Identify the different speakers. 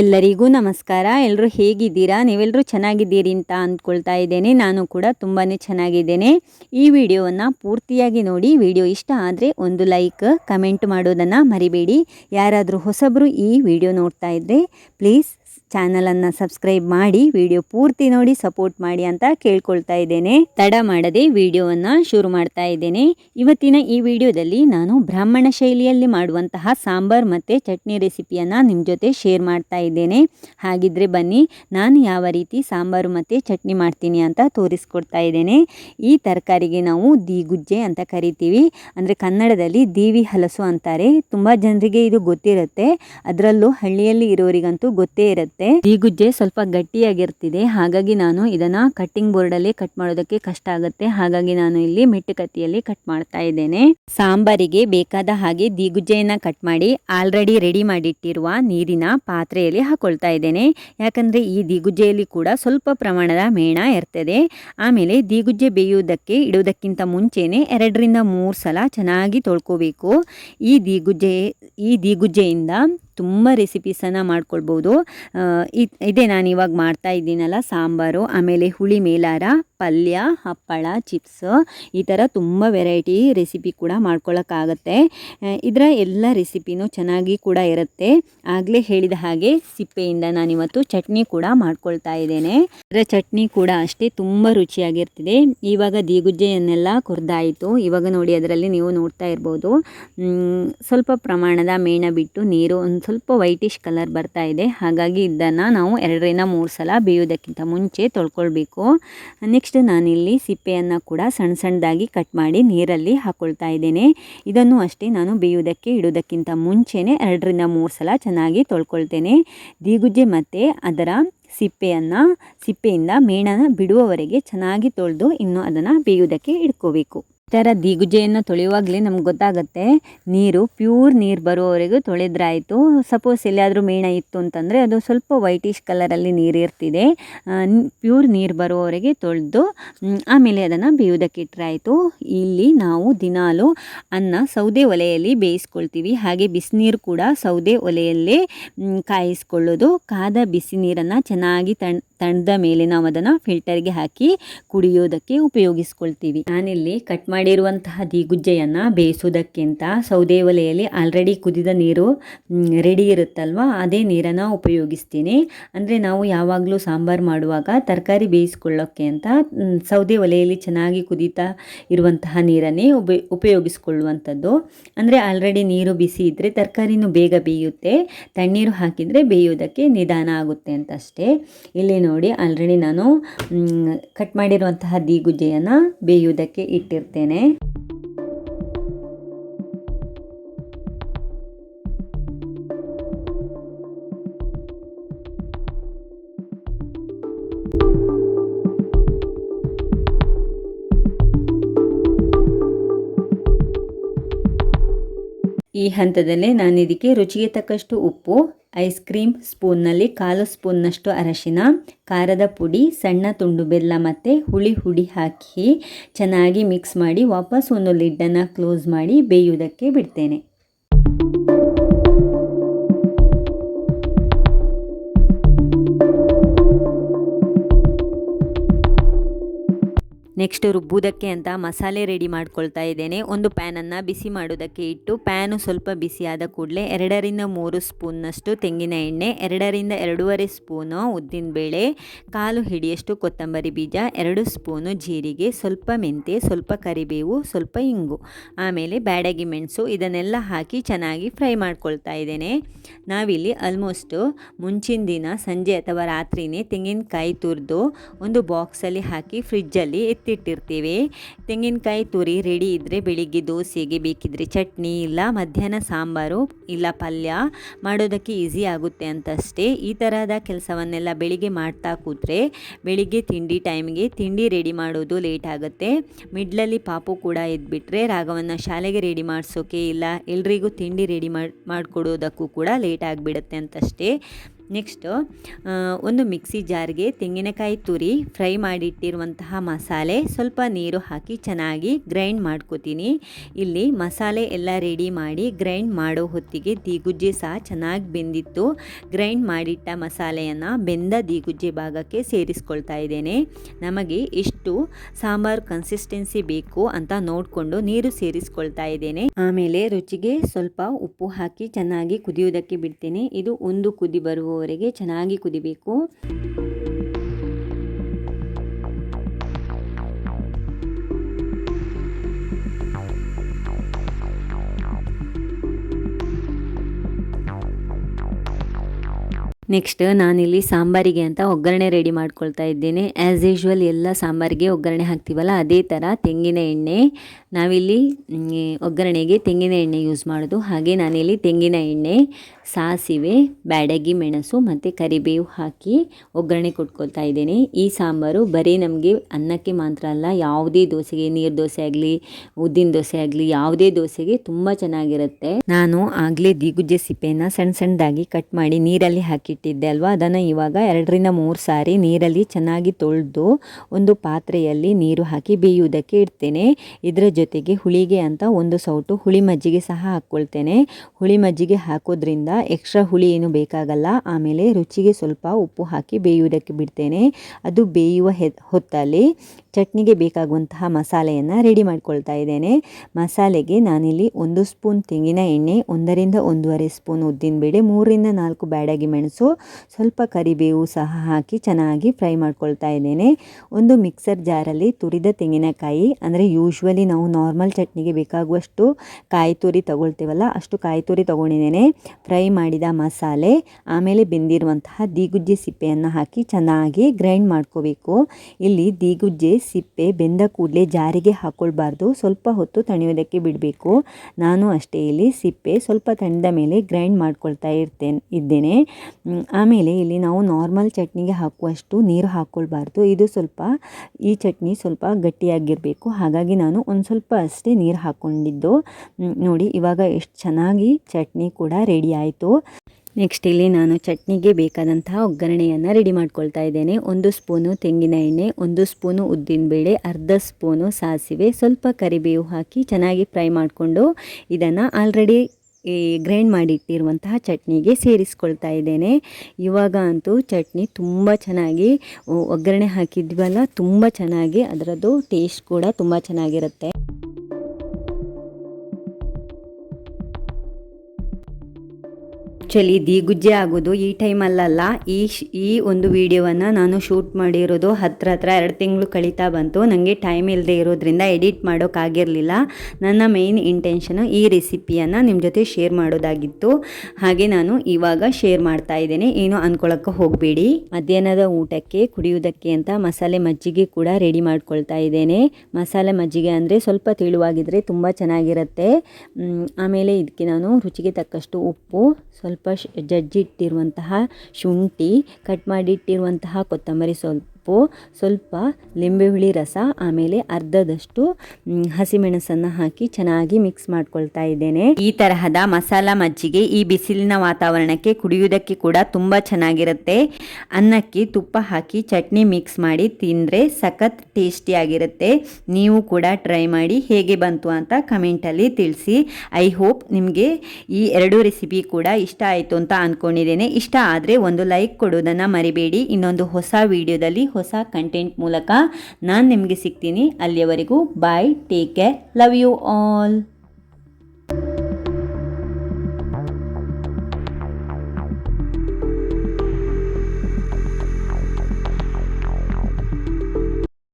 Speaker 1: ಎಲ್ಲರಿಗೂ ನಮಸ್ಕಾರ. ಎಲ್ಲರೂ ಹೇಗಿದ್ದೀರಾ? ನೀವೆಲ್ಲರೂ ಚೆನ್ನಾಗಿದ್ದೀರಿ ಅಂತ ಅಂದ್ಕೊಳ್ತಾ ಇದ್ದೇನೆ. ನಾನು ಕೂಡ ತುಂಬಾ ಚೆನ್ನಾಗಿದ್ದೇನೆ. ಈ ವಿಡಿಯೋವನ್ನು ಪೂರ್ತಿಯಾಗಿ ನೋಡಿ, ವಿಡಿಯೋ ಇಷ್ಟ ಆದರೆ ಒಂದು ಲೈಕ್, ಕಮೆಂಟ್ ಮಾಡೋದನ್ನು ಮರಿಬೇಡಿ. ಯಾರಾದರೂ ಹೊಸಬರು ಈ ವಿಡಿಯೋ ನೋಡ್ತಾ ಇದ್ದರೆ ಪ್ಲೀಸ್ ಚಾನಲನ್ನು ಸಬ್ಸ್ಕ್ರೈಬ್ ಮಾಡಿ, ವಿಡಿಯೋ ಪೂರ್ತಿ ನೋಡಿ ಸಪೋರ್ಟ್ ಮಾಡಿ ಅಂತ ಕೇಳ್ಕೊಳ್ತಾ ಇದ್ದೇನೆ. ತಡ ಮಾಡದೆ ವಿಡಿಯೋವನ್ನು ಶುರು ಮಾಡ್ತಾ ಇದ್ದೇನೆ. ಇವತ್ತಿನ ಈ ವಿಡಿಯೋದಲ್ಲಿ ನಾನು ಬ್ರಾಹ್ಮಣ ಶೈಲಿಯಲ್ಲಿ ಮಾಡುವಂತಹ ಸಾಂಬಾರ್ ಮತ್ತು ಚಟ್ನಿ ರೆಸಿಪಿಯನ್ನು ನಿಮ್ಮ ಜೊತೆ ಶೇರ್ ಮಾಡ್ತಾ ಇದ್ದೇನೆ. ಹಾಗಿದ್ರೆ ಬನ್ನಿ, ನಾನು ಯಾವ ರೀತಿ ಸಾಂಬಾರು ಮತ್ತು ಚಟ್ನಿ ಮಾಡ್ತೀನಿ ಅಂತ ತೋರಿಸ್ಕೊಡ್ತಾ ಇದ್ದೇನೆ. ಈ ತರಕಾರಿಗೆ ನಾವು ದಿಗುಜ್ಜೆ ಅಂತ ಕರಿತೀವಿ. ಅಂದರೆ ಕನ್ನಡದಲ್ಲಿ ದೀವಿ ಹಲಸು ಅಂತಾರೆ. ತುಂಬ ಜನರಿಗೆ ಇದು ಗೊತ್ತಿರುತ್ತೆ. ಅದರಲ್ಲೂ ಹಳ್ಳಿಯಲ್ಲಿ ಇರೋರಿಗಂತೂ ಗೊತ್ತೇ ಇರುತ್ತೆ. ದೀಗುಜ್ಜೆ ಸ್ವಲ್ಪ ಗಟ್ಟಿಯಾಗಿರ್ತಿದೆ. ಹಾಗಾಗಿ ನಾನು ಇದನ್ನ ಕಟ್ಟಿಂಗ್ ಬೋರ್ಡಲ್ಲಿ ಕಟ್ ಮಾಡೋದಕ್ಕೆ ಕಷ್ಟ ಆಗುತ್ತೆ. ಹಾಗಾಗಿ ನಾನು ಇಲ್ಲಿ ಮೆಟ್ಟು ಕತ್ತಿಯಲ್ಲಿ ಕಟ್ ಮಾಡ್ತಾ ಇದ್ದೇನೆ. ಸಾಂಬಾರಿಗೆ ಬೇಕಾದ ಹಾಗೆ ದಿಗುಜ್ಜೆಯನ್ನ ಕಟ್ ಮಾಡಿ ಆಲ್ರೆಡಿ ರೆಡಿ ಮಾಡಿಟ್ಟಿರುವ ನೀರಿನ ಪಾತ್ರೆಯಲ್ಲಿ ಹಾಕೊಳ್ತಾ ಇದ್ದೇನೆ. ಯಾಕಂದ್ರೆ ಈ ದಿಗುಜ್ಜೆಯಲ್ಲಿ ಕೂಡ ಸ್ವಲ್ಪ ಪ್ರಮಾಣದ ಮೇಣ ಇರ್ತದೆ. ಆಮೇಲೆ ದಿಗುಜ್ಜೆ ಬೇಯುವುದಕ್ಕೆ ಇಡುವುದಕ್ಕಿಂತ ಮುಂಚೆನೆ ಎರಡರಿಂದ ಮೂರು ಸಲ ಚೆನ್ನಾಗಿ ತೊಳ್ಕೋಬೇಕು. ಈ ದಿಗುಜ್ಜೆ, ಈ ದೀಗುಜ್ಜೆಯಿಂದ ತುಂಬ ರೆಸಿಪೀಸನ್ನು ಮಾಡ್ಕೊಳ್ಬೋದು. ಇದೆ ನಾನು ಇವಾಗ ಮಾಡ್ತಾ ಇದ್ದೀನಲ್ಲ, ಸಾಂಬಾರು, ಆಮೇಲೆ ಹುಳಿ ಮೇಲಾರ, ಪಲ್ಯ, ಹಪ್ಪಳ, ಚಿಪ್ಸ್, ಈ ಥರ ತುಂಬ ವೆರೈಟಿ ರೆಸಿಪಿ ಕೂಡ ಮಾಡ್ಕೊಳ್ಳೋಕ್ಕಾಗತ್ತೆ ಇದರ ಎಲ್ಲ ರೆಸಿಪಿನೂ ಚೆನ್ನಾಗಿ ಕೂಡ ಇರುತ್ತೆ. ಆಗಲೇ ಹೇಳಿದ ಹಾಗೆ ಸಿಪ್ಪೆಯಿಂದ ನಾನಿವತ್ತು ಚಟ್ನಿ ಕೂಡ ಮಾಡ್ಕೊಳ್ತಾ ಇದ್ದೇನೆ. ಇದರ ಚಟ್ನಿ ಕೂಡ ಅಷ್ಟೇ ತುಂಬ ರುಚಿಯಾಗಿರ್ತಿದೆ. ಇವಾಗ ದೀಗುಜ್ಜೆಯನ್ನೆಲ್ಲ ಕುರ್ದಾಯಿತು. ಇವಾಗ ನೋಡಿ ಅದರಲ್ಲಿ ನೀವು ನೋಡ್ತಾ ಇರ್ಬೋದು. ಸ್ವಲ್ಪ ಪ್ರಮಾಣದ ಮೇಣ ಬಿಟ್ಟು ನೀರು ಒಂದು ಸ್ವಲ್ಪ ವೈಟಿಶ್ ಕಲರ್ ಬರ್ತಾ ಇದೆ. ಹಾಗಾಗಿ ಇದನ್ನು ನಾವು ಎರಡರಿಂದ ಮೂರು ಸಲ ಬೇಯೋದಕ್ಕಿಂತ ಮುಂಚೆ ತೊಳ್ಕೊಳ್ಬೇಕು. ನೆಕ್ಸ್ಟ್ ನಾನಿಲ್ಲಿ ಸಿಪ್ಪೆಯನ್ನು ಕೂಡ ಸಣ್ಣ ಸಣ್ಣದಾಗಿ ಕಟ್ ಮಾಡಿ ನೀರಲ್ಲಿ ಹಾಕ್ಕೊಳ್ತಾ ಇದ್ದೇನೆ. ಇದನ್ನು ಅಷ್ಟೇ ನಾನು ಬೇಯೋದಕ್ಕೆ ಇಡೋದಕ್ಕಿಂತ ಮುಂಚೆನೇ ಎರಡರಿಂದ ಮೂರು ಸಲ ಚೆನ್ನಾಗಿ ತೊಳ್ಕೊಳ್ತೇನೆ. ದೀಗುಜ್ಜೆ ಮತ್ತು ಅದರ ಸಿಪ್ಪೆಯನ್ನು, ಸಿಪ್ಪೆಯಿಂದ ಮೇಣನ ಬಿಡುವವರೆಗೆ ಚೆನ್ನಾಗಿ ತೊಳೆದು ಇನ್ನು ಅದನ್ನು ಬೇಯೋದಕ್ಕೆ ಇಡ್ಕೋಬೇಕು ಈ ಥರ ದಿಗುಜೆಯನ್ನು ತೊಳೆಯುವಾಗಲೇ ನಮ್ಗೆ ಗೊತ್ತಾಗುತ್ತೆ. ನೀರು, ಪ್ಯೂರ್ ನೀರು ಬರುವವರೆಗೂ ತೊಳೆದ್ರಾಯಿತು. ಸಪೋಸ್ ಎಲ್ಲಾದರೂ ಮೇಣ ಇತ್ತು ಅಂತಂದರೆ ಅದು ಸ್ವಲ್ಪ ವೈಟಿಶ್ ಕಲರಲ್ಲಿ ನೀರು ಇರ್ತಿದೆ ಪ್ಯೂರ್ ನೀರು ಬರುವವರೆಗೆ ತೊಳೆದು ಆಮೇಲೆ ಅದನ್ನು ಬೇಯೋದಕ್ಕೆ ಇಟ್ಟರಾಯಿತು ಇಲ್ಲಿ ನಾವು ದಿನಾಲು ಅನ್ನ ಸೌದೆ ಒಲೆಯಲ್ಲಿ ಬೇಯಿಸ್ಕೊಳ್ತೀವಿ. ಹಾಗೆ ಬಿಸಿನೀರು ಕೂಡ ಸೌದೆ ಒಲೆಯಲ್ಲೇ ಕಾಯಿಸ್ಕೊಳ್ಳೋದು. ಕಾದ ಬಿಸಿ ನೀರನ್ನು ಚೆನ್ನಾಗಿ ತಣ್ ತಣ್ಣದ ಮೇಲೆ ನಾವು ಅದನ್ನು ಫಿಲ್ಟರ್ಗೆ ಹಾಕಿ ಕುಡಿಯೋದಕ್ಕೆ ಉಪಯೋಗಿಸ್ಕೊಳ್ತೀವಿ. ನಾನಿಲ್ಲಿ ಕಟ್ ಮಾಡಿರುವಂತಹ ದಿಗುಜ್ಜೆಯನ್ನು ಬೇಯಿಸೋದಕ್ಕಿಂತ ಸೌದೆ ಒಲೆಯಲ್ಲಿ ಆಲ್ರೆಡಿ ಕುದಿದ ನೀರು ರೆಡಿ ಇರುತ್ತಲ್ವ, ಅದೇ ನೀರನ್ನು ಉಪಯೋಗಿಸ್ತೀನಿ. ಅಂದರೆ ನಾವು ಯಾವಾಗಲೂ ಸಾಂಬಾರು ಮಾಡುವಾಗ ತರಕಾರಿ ಬೇಯಿಸ್ಕೊಳ್ಳೋಕ್ಕೆ ಅಂತ ಸೌದೆ ಒಲೆಯಲ್ಲಿ ಚೆನ್ನಾಗಿ ಕುದೀತಾ ಇರುವಂತಹ ನೀರನ್ನೇ ಉಪ, ಉಪಯೋಗಿಸ್ಕೊಳ್ಳುವಂಥದ್ದು. ಅಂದರೆ ಆಲ್ರೆಡಿ ನೀರು ಬಿಸಿ ಇದ್ದರೆ ತರಕಾರಿನೂ ಬೇಗ ಬೇಯುತ್ತೆ, ತಣ್ಣೀರು ಹಾಕಿದರೆ ಬೇಯೋದಕ್ಕೆ ನಿಧಾನ ಆಗುತ್ತೆ ಅಂತ ಅಷ್ಟೇ ಇಲ್ಲಿ ನೋಡಿ ಆಲ್ರೆಡಿ ನಾನು ಕಟ್ ಮಾಡಿರುವಂತಹ ದೀಗುಜ್ಜೆಯನ್ನು ಬೇಯುವುದಕ್ಕೆ ಇಟ್ಟಿರ್ತೇನೆ. ಈ ಹಂತದಲ್ಲೇ ನಾನು ಇದಕ್ಕೆ ರುಚಿಗೆ ತಕ್ಕಷ್ಟು ಉಪ್ಪು ಐಸ್ ಕ್ರೀಮ್ ಸ್ಪೂನ್ನಲ್ಲಿ ಕಾಲು ಸ್ಪೂನ್ನಷ್ಟು ಅರಶಿನ, ಖಾರದ ಪುಡಿ, ಸಣ್ಣ ತುಂಡು ಬೆಲ್ಲ ಮತ್ತು ಹುಳಿ ಹುಡಿ ಹಾಕಿ ಚೆನ್ನಾಗಿ ಮಿಕ್ಸ್ ಮಾಡಿ ವಾಪಸ್ ಒಂದು ಲಿಡ್ಡನ್ನು ಕ್ಲೋಸ್ ಮಾಡಿ ಬೇಯುವುದಕ್ಕೆ ಬಿಡ್ತೇನೆ. ನೆಕ್ಸ್ಟ್ ರುಬ್ಬುವುದಕ್ಕೆ ಅಂತ ಮಸಾಲೆ ರೆಡಿ ಮಾಡ್ಕೊಳ್ತಾ ಇದ್ದೇನೆ. ಒಂದು ಪ್ಯಾನನ್ನು ಬಿಸಿ ಮಾಡೋದಕ್ಕೆ ಇಟ್ಟು ಪ್ಯಾನು ಸ್ವಲ್ಪ ಬಿಸಿಯಾದ ಕೂಡಲೇ ಎರಡರಿಂದ ಮೂರು ಸ್ಪೂನ್ನಷ್ಟು ತೆಂಗಿನ ಎಣ್ಣೆ, ಎರಡರಿಂದ ಎರಡೂವರೆ ಸ್ಪೂನು ಉದ್ದಿನಬೇಳೆ ಕಾಲು ಹಿಡಿಯಷ್ಟು ಕೊತ್ತಂಬರಿ ಬೀಜ, ಎರಡು ಸ್ಪೂನು ಜೀರಿಗೆ, ಸ್ವಲ್ಪ ಮೆಂತೆ ಸ್ವಲ್ಪ ಕರಿಬೇವು, ಸ್ವಲ್ಪ ಇಂಗು, ಆಮೇಲೆ ಬ್ಯಾಡಗಿ ಮೆಣಸು ಇದನ್ನೆಲ್ಲ ಹಾಕಿ ಚೆನ್ನಾಗಿ ಫ್ರೈ ಮಾಡ್ಕೊಳ್ತಾ ಇದ್ದೇನೆ. ನಾವಿಲ್ಲಿ ಆಲ್ಮೋಸ್ಟು ಮುಂಚಿನ ದಿನ ಸಂಜೆ ಅಥವಾ ರಾತ್ರಿನೇ ತೆಂಗಿನಕಾಯಿ ತುರಿದು ಒಂದು ಬಾಕ್ಸಲ್ಲಿ ಹಾಕಿ ಫ್ರಿಜ್ಜಲ್ಲಿ ಎತ್ತಿಟ್ಟಿರ್ತೀವಿ. ತೆಂಗಿನಕಾಯಿ ತುರಿ ರೆಡಿ ಇದ್ದರೆ ಬೆಳಿಗ್ಗೆ ದೋಸೆಗೆ ಬೇಕಿದ್ರೆ ಚಟ್ನಿ ಇಲ್ಲ, ಮಧ್ಯಾಹ್ನ ಸಾಂಬಾರು ಇಲ್ಲ, ಪಲ್ಯ ಮಾಡೋದಕ್ಕೆ ಈಸಿ ಆಗುತ್ತೆ ಅಂತಷ್ಟೇ. ಈ ಥರದ ಕೆಲಸವನ್ನೆಲ್ಲ ಬೆಳಿಗ್ಗೆ ಮಾಡ್ತಾ ಕೂತ್ರೆ ಬೆಳಿಗ್ಗೆ ತಿಂಡಿ ಟೈಮ್ಗೆ ತಿಂಡಿ ರೆಡಿ ಮಾಡೋದು ಲೇಟ್ ಆಗುತ್ತೆ. ಮಿಡ್ಲಲ್ಲಿ ಪಾಪು ಕೂಡ ಎದ್ಬಿಟ್ರೆ ರಾಗವನ್ನು ಶಾಲೆಗೆ ರೆಡಿ ಮಾಡಿಸೋಕೆ ಇಲ್ಲ, ಎಲ್ರಿಗೂ ತಿಂಡಿ ರೆಡಿ ಮಾಡಿ, ಮಾಡಿಕೊಡೋದಕ್ಕೂ ಕೂಡ ಲೇಟ್ ಆಗಿಬಿಡುತ್ತೆ ಅಂತಷ್ಟೇ. ನೆಕ್ಸ್ಟ್ ಒಂದು ಮಿಕ್ಸಿ ಜಾರ್ಗೆ ತೆಂಗಿನಕಾಯಿ ತುರಿ, ಫ್ರೈ ಮಾಡಿಟ್ಟಿರುವಂತಹ ಮಸಾಲೆ, ಸ್ವಲ್ಪ ನೀರು ಹಾಕಿ ಚೆನ್ನಾಗಿ ಗ್ರೈಂಡ್ ಮಾಡ್ಕೋತೀನಿ. ಇಲ್ಲಿ ಮಸಾಲೆ ಎಲ್ಲ ರೆಡಿ ಮಾಡಿ ಗ್ರೈಂಡ್ ಮಾಡೋ ಹೊತ್ತಿಗೆ ದೀಗುಜ್ಜೆ ಸಹ ಚೆನ್ನಾಗಿ ಬೆಂದಿತ್ತು. ಗ್ರೈಂಡ್ ಮಾಡಿಟ್ಟ ಮಸಾಲೆಯನ್ನು ಬೆಂದ ದೀಗುಜ್ಜೆ ಭಾಗಕ್ಕೆ ಸೇರಿಸ್ಕೊಳ್ತಾ ಇದ್ದೇನೆ. ನಮಗೆ ಎಷ್ಟು ಸಾಂಬಾರು ಕನ್ಸಿಸ್ಟೆನ್ಸಿ ಬೇಕು ಅಂತ ನೋಡಿಕೊಂಡು ನೀರು ಸೇರಿಸ್ಕೊಳ್ತಾ ಇದ್ದೇನೆ. ಆಮೇಲೆ ರುಚಿಗೆ ಸ್ವಲ್ಪ ಉಪ್ಪು ಹಾಕಿ ಚೆನ್ನಾಗಿ ಕುದಿಯುವುದಕ್ಕೆ ಬಿಡ್ತೇನೆ. ಇದು ಒಂದು ಕುದಿ ಬರುವವರೆಗೆ ಚೆನ್ನಾಗಿ ಕುದಿಬೇಕು. ನೆಕ್ಸ್ಟ್ ನಾನಿಲ್ಲಿ ಸಾಂಬಾರಿಗೆ ಅಂತ ಒಗ್ಗರಣೆ ರೆಡಿ ಮಾಡ್ಕೊಳ್ತಾ ಇದ್ದೇನೆ. ಆ್ಯಸ್ ಯೂಶ್ವಲ್ ಎಲ್ಲ ಸಾಂಬಾರಿಗೆ ಒಗ್ಗರಣೆ ಹಾಕ್ತೀವಲ್ಲ, ಅದೇ ಥರ ತೆಂಗಿನ ಎಣ್ಣೆ. ನಾವಿಲ್ಲಿ ಒಗ್ಗರಣೆಗೆ ತೆಂಗಿನ ಎಣ್ಣೆ ಯೂಸ್ ಮಾಡೋದು. ಹಾಗೆ ನಾನಿಲ್ಲಿ ತೆಂಗಿನ ಎಣ್ಣೆ, ಸಾಸಿವೆ, ಬ್ಯಾಡಗಿ, ಮೆಣಸು ಮತ್ತು ಕರಿಬೇವು ಹಾಕಿ ಒಗ್ಗರಣೆ ಕೊಟ್ಕೊಳ್ತಾ ಇದ್ದೇನೆ. ಈ ಸಾಂಬಾರು ಬರೀ ನಮಗೆ ಅನ್ನಕ್ಕೆ ಮಾತ್ರ ಅಲ್ಲ, ಯಾವುದೇ ದೋಸೆಗೆ, ನೀರು ದೋಸೆ ಆಗಲಿ, ಉದ್ದಿನ ದೋಸೆ ಆಗಲಿ, ಯಾವುದೇ ದೋಸೆಗೆ ತುಂಬ ಚೆನ್ನಾಗಿರುತ್ತೆ. ನಾನು ಆಗಲೇ ದಿಗುಜ್ಜೆ ಸಿಪ್ಪೆಯನ್ನು ಸಣ್ಣ ಸಣ್ಣದಾಗಿ ಕಟ್ ಮಾಡಿ ನೀರಲ್ಲಿ ಹಾಕಿಟ್ಟಿದ್ದೆ ಅಲ್ವಾ? ಅದನ್ನು ಇವಾಗ ಎರಡರಿಂದ ಮೂರು ಸಾರಿ ನೀರಲ್ಲಿ ಚೆನ್ನಾಗಿ ತೊಳೆದು ಒಂದು ಪಾತ್ರೆಯಲ್ಲಿ ನೀರು ಹಾಕಿ ಬೇಯುವುದಕ್ಕೆ ಇಡ್ತೇನೆ. ಇದರ ಜೊತೆಗೆ ಹುಳಿಗೆ ಅಂತ ಒಂದು ಸೌಟು ಹುಳಿ ಮಜ್ಜಿಗೆ ಸಹ ಹಾಕ್ಕೊಳ್ತೇನೆ. ಹುಳಿ ಮಜ್ಜಿಗೆ ಹಾಕೋದ್ರಿಂದ ಎಕ್ಸ್ಟ್ರಾ ಹುಳಿ ಏನು ಬೇಕಾಗಲ್ಲ. ಆಮೇಲೆ ರುಚಿಗೆ ಸ್ವಲ್ಪ ಉಪ್ಪು ಹಾಕಿ ಬೇಯುವುದಕ್ಕೆ ಬಿಡ್ತೇನೆ. ಅದು ಬೇಯುವ ಹೊತ್ತಲ್ಲಿ ಚಟ್ನಿಗೆ ಬೇಕಾಗುವಂತಹ ಮಸಾಲೆಯನ್ನು ರೆಡಿ ಮಾಡ್ಕೊಳ್ತಾ ಇದ್ದೇನೆ. ಮಸಾಲೆಗೆ ನಾನಿಲ್ಲಿ ಒಂದು ಸ್ಪೂನ್ ತೆಂಗಿನ ಎಣ್ಣೆ, ಒಂದರಿಂದ ಒಂದೂವರೆ ಸ್ಪೂನ್ ಉದ್ದಿನ ಬೇಳೆ ಮೂರರಿಂದ ನಾಲ್ಕು ಬ್ಯಾಡಗಿ ಮೆಣಸು ಸ್ವಲ್ಪ ಕರಿಬೇವು ಸಹ ಹಾಕಿ ಚೆನ್ನಾಗಿ ಫ್ರೈ ಮಾಡ್ಕೊಳ್ತಾ ಇದ್ದೇನೆ. ಒಂದು ಮಿಕ್ಸರ್ ಜಾರಲ್ಲಿ ತುರಿದ ತೆಂಗಿನಕಾಯಿ, ಅಂದರೆ ಯೂಶ್ವಲಿ ನಾವು ನಾರ್ಮಲ್ ಚಟ್ನಿಗೆ ಬೇಕಾಗುವಷ್ಟು ಕಾಯಿ ತುರಿ ತಗೊಳ್ತೀವಲ್ಲ, ಅಷ್ಟು ಕಾಯಿ ತುರಿ ತೊಗೊಂಡಿದ್ದೇನೆ. ಫ್ರೈ ಮಾಡಿದ ಮಸಾಲೆ, ಆಮೇಲೆ ಬೆಂದಿರುವಂತಹ ದಿಗುಜ್ಜೆ ಸಿಪ್ಪೆಯನ್ನು ಹಾಕಿ ಚೆನ್ನಾಗಿ ಗ್ರೈಂಡ್ ಮಾಡ್ಕೋಬೇಕು. ಇಲ್ಲಿ ದಿಗುಜ್ಜೆ ಸಿಪ್ಪೆ ಬೆಂದ ಕೂಡಲೇ ಜಾರಿಗೆ ಹಾಕ್ಕೊಳ್ಬಾರ್ದು ಸ್ವಲ್ಪ ಹೊತ್ತು ತಣಿಯೋದಕ್ಕೆ ಬಿಡಬೇಕು. ನಾನು ಅಷ್ಟೇ ಇಲ್ಲಿ ಸಿಪ್ಪೆ ಸ್ವಲ್ಪ ತಣಿದ ಮೇಲೆ ಗ್ರೈಂಡ್ ಮಾಡ್ಕೊಳ್ತಾ ಇರ್ತೇನೆ, ಇದ್ದೇನೆ. ಆಮೇಲೆ ಇಲ್ಲಿ ನಾವು ನಾರ್ಮಲ್ ಚಟ್ನಿಗೆ ಹಾಕುವಷ್ಟು ನೀರು ಹಾಕ್ಕೊಳ್ಬಾರ್ದು ಇದು ಸ್ವಲ್ಪ, ಈ ಚಟ್ನಿ ಸ್ವಲ್ಪ ಗಟ್ಟಿಯಾಗಿರಬೇಕು. ಹಾಗಾಗಿ ನಾನು ಒಂದು ಸ್ವಲ್ಪ ಅಷ್ಟೇ ನೀರು ಹಾಕ್ಕೊಂಡಿದ್ದು ನೋಡಿ ಇವಾಗ ಎಷ್ಟು ಚೆನ್ನಾಗಿ ಚಟ್ನಿ ಕೂಡ ರೆಡಿ ಆಯಿತು. ನೆಕ್ಸ್ಟ್ ಇಲ್ಲಿ ನಾನು ಚಟ್ನಿಗೆ ಬೇಕಾದಂತಹ ಒಗ್ಗರಣೆಯನ್ನು ರೆಡಿ ಮಾಡ್ಕೊಳ್ತಾ ಇದ್ದೇನೆ. ಒಂದು ಸ್ಪೂನು ತೆಂಗಿನ ಎಣ್ಣೆ, ಒಂದು ಸ್ಪೂನು ಉದ್ದಿನಬೇಳೆ ಅರ್ಧ ಸ್ಪೂನು ಸಾಸಿವೆ, ಸ್ವಲ್ಪ ಕರಿಬೇವು ಹಾಕಿ ಚೆನ್ನಾಗಿ ಫ್ರೈ ಮಾಡಿಕೊಂಡು ಇದನ್ನು ಆಲ್ರೆಡಿ ಈ ಗ್ರೈಂಡ್ ಮಾಡಿಟ್ಟಿರುವಂತಹ ಚಟ್ನಿಗೆ ಸೇರಿಸ್ಕೊಳ್ತಾ ಇದ್ದೇನೆ. ಇವಾಗ ಅಂತೂ ಚಟ್ನಿ ತುಂಬ ಚೆನ್ನಾಗಿ, ಒಗ್ಗರಣೆ ಹಾಕಿದ್ವಲ್ಲ, ತುಂಬ ಚೆನ್ನಾಗಿ ಅದರದ್ದು ಟೇಸ್ಟ್ ಕೂಡ ತುಂಬ ಚೆನ್ನಾಗಿರುತ್ತೆ. ಆ್ಯಕ್ಚುಲಿ ದಿಗುಜ್ಜೆ ಆಗೋದು ಈ ಟೈಮಲ್ಲಲ್ಲ ಈ ಈ ಒಂದು ವಿಡಿಯೋವನ್ನು ನಾನು ಶೂಟ್ ಮಾಡಿರೋದು ಹತ್ರ ಹತ್ರ ಎರಡು ತಿಂಗಳು ಕಳೀತಾ ಬಂತು. ನನಗೆ ಟೈಮ್ ಇಲ್ಲದೆ ಇರೋದ್ರಿಂದ ಎಡಿಟ್ ಮಾಡೋಕ್ಕಾಗಿರಲಿಲ್ಲ ನನ್ನ ಮೇಯ್ನ್ ಇಂಟೆನ್ಷನು ಈ ರೆಸಿಪಿಯನ್ನು ನಿಮ್ಮ ಜೊತೆ ಶೇರ್ ಮಾಡೋದಾಗಿತ್ತು. ಹಾಗೆ ನಾನು ಇವಾಗ ಶೇರ್ ಮಾಡ್ತಾ ಇದ್ದೇನೆ. ಏನು ಅಂದ್ಕೊಳ್ಳೋಕ್ಕೆ ಹೋಗಬೇಡಿ. ಮಧ್ಯಾಹ್ನದ ಊಟಕ್ಕೆ ಕುಡಿಯೋದಕ್ಕೆ ಅಂತ ಮಸಾಲೆ ಮಜ್ಜಿಗೆ ಕೂಡ ರೆಡಿ ಮಾಡ್ಕೊಳ್ತಾ ಇದ್ದೇನೆ. ಮಸಾಲೆ ಮಜ್ಜಿಗೆ ಅಂದರೆ ಸ್ವಲ್ಪ ತಿಳುವಾಗಿದ್ದರೆ ತುಂಬ ಚೆನ್ನಾಗಿರುತ್ತೆ. ಆಮೇಲೆ ಇದಕ್ಕೆ ನಾನು ರುಚಿಗೆ ತಕ್ಕಷ್ಟು ಉಪ್ಪು, ಸ್ವಲ್ಪ ಸ್ವಲ್ಪ ಜಜ್ಜಿಟ್ಟಿರುವಂತಹ ಶುಂಠಿ ಕಟ್ ಮಾಡಿಟ್ಟಿರುವಂತಹ ಕೊತ್ತಂಬರಿ ಸ್ವಲ್ಪ ಸ್ವಲ್ಪ ಲಿಂಬೆ ಹುಳಿ ರಸ, ಆಮೇಲೆ ಅರ್ಧದಷ್ಟು ಹಸಿಮೆಣಸನ್ನು ಹಾಕಿ ಚೆನ್ನಾಗಿ ಮಿಕ್ಸ್ ಮಾಡ್ಕೊಳ್ತಾ ಇದ್ದೇನೆ. ಈ ತರಹದ ಮಸಾಲ ಮಜ್ಜಿಗೆ ಈ ಬಿಸಿಲಿನ ವಾತಾವರಣಕ್ಕೆ ಕುಡಿಯುವುದಕ್ಕೆ ಕೂಡ ತುಂಬ ಚೆನ್ನಾಗಿರುತ್ತೆ. ಅನ್ನಕ್ಕೆ ತುಪ್ಪ ಹಾಕಿ ಚಟ್ನಿ ಮಿಕ್ಸ್ ಮಾಡಿ ತಿಂದರೆ ಸಖತ್ ಟೇಸ್ಟಿಯಾಗಿರುತ್ತೆ ನೀವು ಕೂಡ ಟ್ರೈ ಮಾಡಿ ಹೇಗೆ ಬಂತು ಅಂತ ಕಮೆಂಟಲ್ಲಿ ತಿಳಿಸಿ. ಐ ಹೋಪ್ ನಿಮಗೆ ಈ ಎರಡು ರೆಸಿಪಿ ಕೂಡ ಇಷ್ಟ ಆಯಿತು ಅಂತ ಅಂದ್ಕೊಂಡಿದ್ದೇನೆ ಇಷ್ಟ ಆದರೆ ಒಂದು ಲೈಕ್ ಕೊಡೋದನ್ನು ಮರಿಬೇಡಿ. ಇನ್ನೊಂದು ಹೊಸ ವಿಡಿಯೋದಲ್ಲಿ ಹೊಸ ಕಂಟೆಂಟ್ ಮೂಲಕ ನಾನು ನಿಮಗೆ ಸಿಗ್ತೀನಿ. ಅಲ್ಲಿಯವರೆಗೂ bye take care love you all